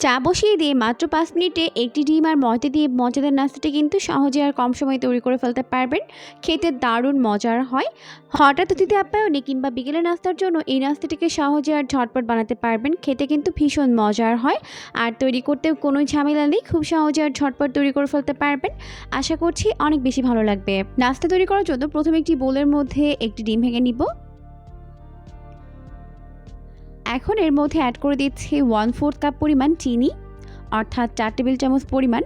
চা বসিয়ে দিয়ে মাত্র পাঁচ মিনিটে একটি ডিম আর ময়দা দিয়ে মজাদার নাস্তাটি কিন্তু সহজে আর কম সময়ে তৈরি করে ফেলতে পারবেন। খেতে দারুণ মজার হয়। হঠাৎ অতিথি আপ্যায়নে কিংবা বিকেলের নাস্তার জন্য এই নাস্তাটিকে সহজে আর ঝটপট বানাতে পারবেন। খেতে কিন্তু ভীষণ মজার হয়। আর তৈরি করতেও কোনো ঝামেলা নেই। খুব সহজে আর ঝটপট তৈরি করে ফেলতে পারবেন। আশা করছি অনেক বেশি ভালো লাগবে। নাস্তা তৈরি করার জন্য প্রথমে একটি বোলের মধ্যে একটি ডিম ভেঙে নিব। এখন এর মধ্যে অ্যাড করে দিচ্ছি ওয়ান ফোর্থ কাপ পরিমাণ চিনি, অর্থাৎ চার টেবিল চামচ পরিমাণ।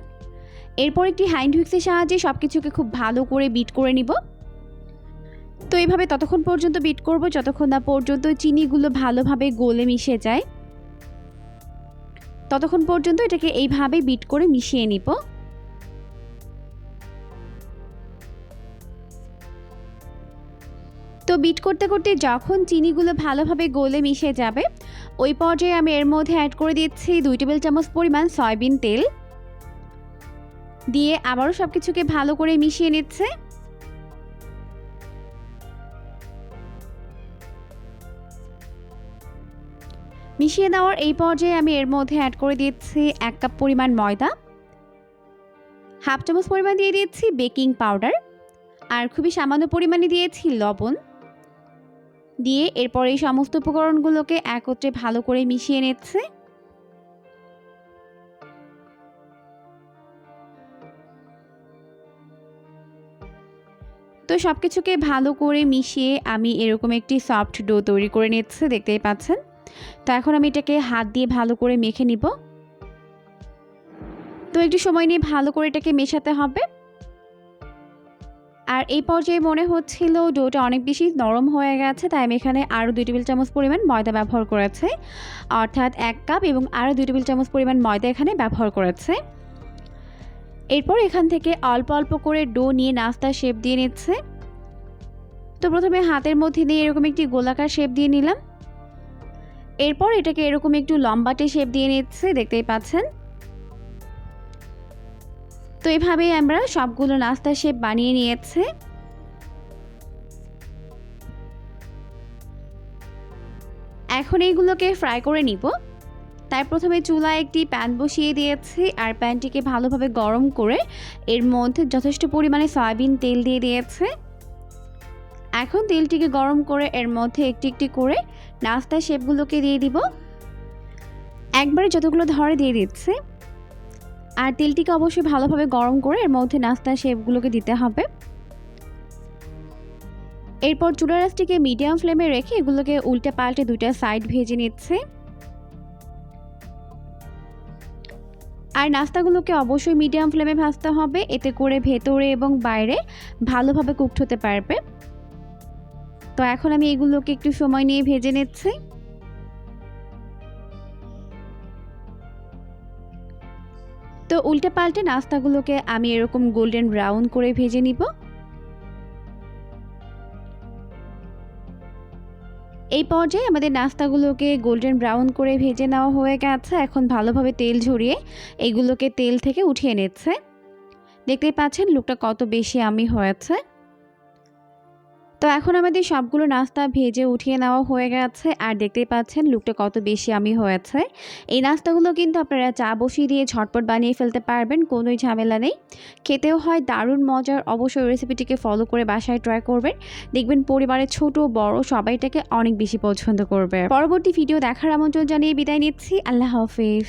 এরপর একটি হ্যান্ড হুইক্সের সাহায্যে সব কিছুকে খুব ভালো করে বিট করে নিব। তো এইভাবে ততক্ষণ পর্যন্ত বিট করব, যতক্ষণ না পর্যন্ত চিনিগুলো ভালোভাবে গলে মিশে যায়। ততক্ষণ পর্যন্ত এটাকে এইভাবে বিট করে মিশিয়ে নিব। তো বিট করতে করতে যখন চিনিগুলো ভালোভাবে গলে মিশে যাবে, ওই পর্যায়ে আমি এর মধ্যে অ্যাড করে দিচ্ছি দুই টেবিল চামচ পরিমাণ সয়াবিন তেল। দিয়ে আবারও সব কিছুকে ভালো করে মিশিয়ে নিচ্ছে। মিশিয়ে দেওয়ার এই পর্যায়ে আমি এর মধ্যে অ্যাড করে দিচ্ছি এক কাপ পরিমাণ ময়দা। হাফ চামচ পরিমাণ দিয়ে দিচ্ছি বেকিং পাউডার আর খুবই সামান্য পরিমাণে দিয়েছি লবণ। দিয়ে এরপর এই সমস্ত উপকরণগুলোকে একত্রে ভালো করে মিশিয়ে নিচ্ছে। তো সব কিছুকে ভালো করে মিশিয়ে আমি এরকম একটি সফট ডো তৈরি করে নিচ্ছে, দেখতেই পাচ্ছেন। তো এখন আমি এটাকে হাত দিয়ে ভালো করে মেখে নিব। তো একটু সময় নিয়ে ভালো করে এটাকে মেশাতে হবে। আর এই পর্যায়ে মনে হচ্ছিল ডোটা অনেক বেশি নরম হয়ে গেছে, তাই আমি এখানে আরও দুই টেবিল চামচ পরিমাণ ময়দা ব্যবহার করেছে। অর্থাৎ এক কাপ এবং আরও দুই টেবিল চামচ পরিমাণ ময়দা এখানে ব্যবহার করেছে। এরপর এখান থেকে অল্প অল্প করে ডো নিয়ে নাস্তা শেপ দিয়ে নিচ্ছে। তো প্রথমে হাতের মধ্যে দিয়ে এরকম একটি গোলাকার শেপ দিয়ে নিলাম। এরপর এটাকে এরকম একটু লম্বাটে শেপ দিয়ে নিচ্ছে, দেখতেই পাচ্ছেন। তো এভাবেই আমরা সবগুলো নাস্তা শেপ বানিয়ে নিয়েছে। এখন এইগুলোকে ফ্রাই করে নিব। তাই প্রথমে চুলায় একটি প্যান বসিয়ে দিয়েছি আর প্যানটিকে ভালোভাবে গরম করে এর মধ্যে যথেষ্ট পরিমাণে সয়াবিন তেল দিয়ে দিয়েছে। এখন তেলটিকে গরম করে এর মধ্যে একটি একটি করে নাস্তা শেপগুলোকে দিয়ে দিব। একবারে যতগুলো ধরে দিয়ে দিচ্ছে। আর তেলটিকে অবশ্যই ভালোভাবে গরম করে এর মধ্যে নাস্তা শেপগুলোকে দিতে হবে। এরপর চুলা রাসটিকে মিডিয়াম ফ্লেমে রেখে এগুলোকে উল্টে পাল্টে দুইটা সাইড ভেজে নিচ্ছে। আর নাস্তাগুলোকে অবশ্যই মিডিয়াম ফ্লেমে ভাজতে হবে, এতে করে ভেতরে এবং বাইরে ভালোভাবে কুকড হতে পারবে। তো এখন আমি এগুলোকে একটু সময় নিয়ে ভেজে নিচ্ছি। তো উল্টে পাল্টে নাস্তাগুলোকে আমি এরকম গোল্ডেন ব্রাউন করে ভেজে নিব। এই পর্যায়ে আমাদের নাস্তাগুলোকে গোল্ডেন ব্রাউন করে ভেজে নেওয়া হয়ে গেছে। এখন ভালোভাবে তেল ঝরিয়ে এগুলোকে তেল থেকে উঠিয়ে নিচ্ছে। দেখতেই পাচ্ছেন, লুকটা কত বেশি আমি হয়েছে। তো এখন আমাদের সবগুলো নাস্তা ভেজে উঠিয়ে নেওয়া হয়ে গেছে। আর দেখতেই পাচ্ছেন, লুকটা কত বেশি আমি হয়েছে। এই নাস্তাগুলো কিন্তু আপনারা চা বসিয়ে দিয়ে ঝটপট বানিয়ে ফেলতে পারবেন, কোনোই ঝামেলা নেই। খেতেও হয় দারুণ মজার। অবশ্যই রেসিপিটিকে ফলো করে বাসায় ট্রাই করবেন। দেখবেন পরিবারের ছোট, বড় সবাইটাকে অনেক বেশি পছন্দ করবে। পরবর্তী ভিডিও দেখার আমন্ত্রণ জানিয়ে বিদায় নিচ্ছি। আল্লাহ হাফিজ।